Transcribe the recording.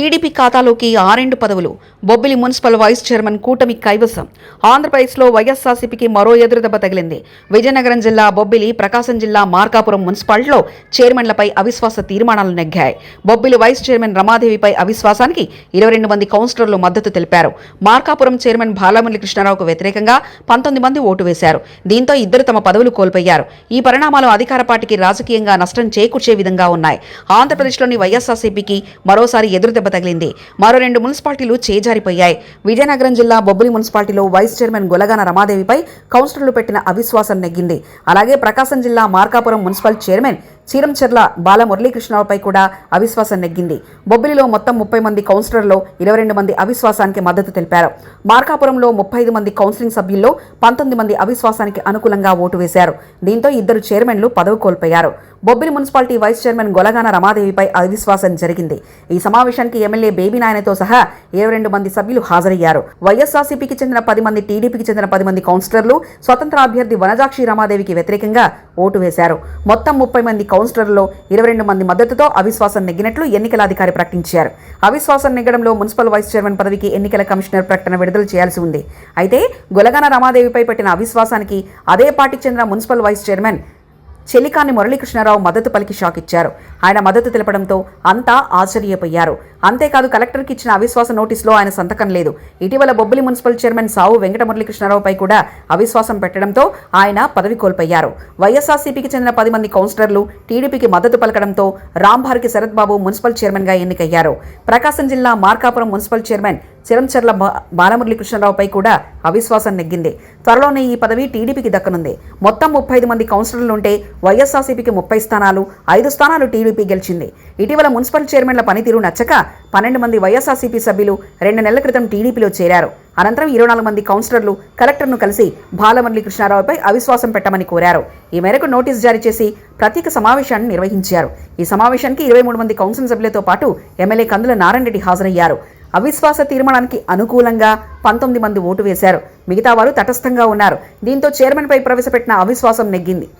TDP ఖాతాలోకి ఆరెండు పదవులు. Bobbili municipal vice chairman కూటమి కైవసం. ఆంధ్రప్రదేశ్లో వైఎస్ఆర్సీపీకి మరో ఎదురుదెబ్బ తగిలింది. విజయనగరం జిల్లా బొబ్బిలి ప్రకాశం జిల్లా మార్కాపురం మున్సిపాలిటీలో చైర్మన్లపై అవిశ్వాస తీర్మానాలు నెగ్గాయి. బొబ్బిలి వైస్ చైర్మన్ రమాదేవిపై అవిశ్వాసానికి ఇరవై రెండు మంది కౌన్సిలర్లు మద్దతు తెలిపారు. మార్కాపురం చైర్మన్ బాలమురళి కృష్ణారావుకు వ్యతిరేకంగా పంతొమ్మిది మంది ఓటు వేశారు. దీంతో ఇద్దరు తమ పదవులు కోల్పోయారు. ఈ పరిణామాలు అధికార పార్టీకి రాజకీయంగా నష్టం చేకూర్చే విధంగా ఉన్నాయి. ఆంధ్రప్రదేశ్లోని వైఎస్ఆర్సీపీకి మరోసారి ఎదురుదెబ్బ తగిలింది. మరో రెండు మున్సిపాలిటీలు చేజారిపోయాయి. విజయనగరం జిల్లా బొబ్బిలి మున్సిపాలిటీలో వైస్ చైర్మన్ గొలగాన రమాదేవిపై కౌన్సిలర్లు పెట్టిన అవిశ్వాసం నెగ్గింది. అలాగే ప్రకాశం జిల్లా మార్కాపురం మున్సిపల్ చైర్మన్ చీరంచెర్ల బాల మురళీకృష్ణరావుపై కూడా అవిశ్వాసం నెగ్గింది. బొబ్బిలిలో మొత్తం ముప్పై మంది కౌన్సిలర్లో ఇరవై రెండు మంది అవిశ్వాసానికి మద్దతు తెలిపారు. మార్కాపురంలో ముప్పై ఐదు మంది కౌన్సిలింగ్ సభ్యుల్లో పంతొమ్మిది మంది అవిశ్వాసానికి అనుకూలంగా ఓటు వేశారు. దీంతో ఇద్దరు చైర్మన్లు పదవి కోల్పోయారు. Bobbili municipality vice chairman Golagana రమాదేవిపై అవిశ్వాసం జరిగింది. ఈ సమావేశానికి ఎమ్మెల్యే బేబీ నాయనతో సహా ఇరవై రెండు మంది సభ్యులు హాజరయ్యారు. వైఎస్ఆర్సీపీకి చెందిన పది మంది టీడీపీకి చెందిన పది మంది కౌన్సిలర్లు స్వతంత్ర అభ్యర్థి వనజాక్షి రమాదేవికి వ్యతిరేకంగా ఓటు వేశారు. మొత్తం ముప్పై మంది కౌన్సిలర్లలో ఇరవై రెండు మంది మద్దతుతో అవిశ్వాసం నెగ్గినట్లు ఎన్నికల అధికారి ప్రకటించారు. అవిశ్వాసం నెగ్గడంలో మున్సిపల్ వైస్ చైర్మన్ పదవికి ఎన్నికల కమిషనర్ ప్రకటన విడుదల చేయాల్సి ఉంది. అయితే గొలగాన రమాదేవిపై పెట్టిన అవిశ్వాసానికి అదే పార్టీకి చెందిన municipal vice chairman Chelikani Muralikrishnarao మద్దతు పలికి షాక్ ఇచ్చారు. ఆయన మద్దతు తెలపడంతో అంతా ఆశ్చర్యపోయారు. అంతేకాదు కలెక్టర్కి ఇచ్చిన అవిశ్వాస నోటీసులో ఆయన సంతకం లేదు. ఇటీవల బొబ్బిలి మున్సిపల్ చైర్మన్ సావు వెంకటమురళీకృష్ణారావుపై కూడా అవిశ్వాసం పెట్టడంతో ఆయన పదవి కోల్పోయారు. వైఎస్ఆర్సీపీకి చెందిన పది మంది కౌన్సిలర్లు టీడీపీకి మద్దతు పలకడంతో రాంభార్కి శరత్ బాబు మున్సిపల్ చైర్మన్గా ఎన్నికయ్యారు. ప్రకాశం జిల్లా మార్కాపురం మున్సిపల్ చైర్మన్ చిరంచర్ల బా- బాలమురళీకృష్ణరావుపై కూడా అవిశ్వాసం నెగ్గింది. త్వరలోనే ఈ పదవి టీడీపీకి దక్కనుంది. మొత్తం ముప్పై ఐదు మంది కౌన్సిలర్లు ఉంటే వైఎస్ఆర్సీపీకి ముప్పై స్థానాలు ఐదు స్థానాలు టీడీపీ గెలిచింది. ఇటీవల మున్సిపల్ చైర్మన్ల పనితీరు నచ్చక పన్నెండు మంది వైఎస్ఆర్సీపీ సభ్యులు రెండు నెలల క్రితం టీడీపీలో చేరారు. అనంతరం ఇరవై నాలుగు మంది కౌన్సిలర్లు కలెక్టర్ను కలిసి బాలమురళీ కృష్ణారావుపై అవిశ్వాసం పెట్టమని కోరారు. ఈ మేరకు నోటీస్ జారీ చేసి ప్రత్యేక సమావేశాన్ని నిర్వహించారు. ఈ సమావేశానికి ఇరవై మూడు మంది కౌన్సిల్ సభ్యులతో పాటు ఎమ్మెల్యే కందుల నారాయణ రెడ్డి హాజరయ్యారు. అవిశ్వాస తీర్మానానికి అనుకూలంగా పంతొమ్మిది మంది ఓటు వేశారు. మిగతా వారు తటస్థంగా ఉన్నారు. దీంతో చైర్మన్పై ప్రవేశపెట్టిన అవిశ్వాసం నెగ్గింది.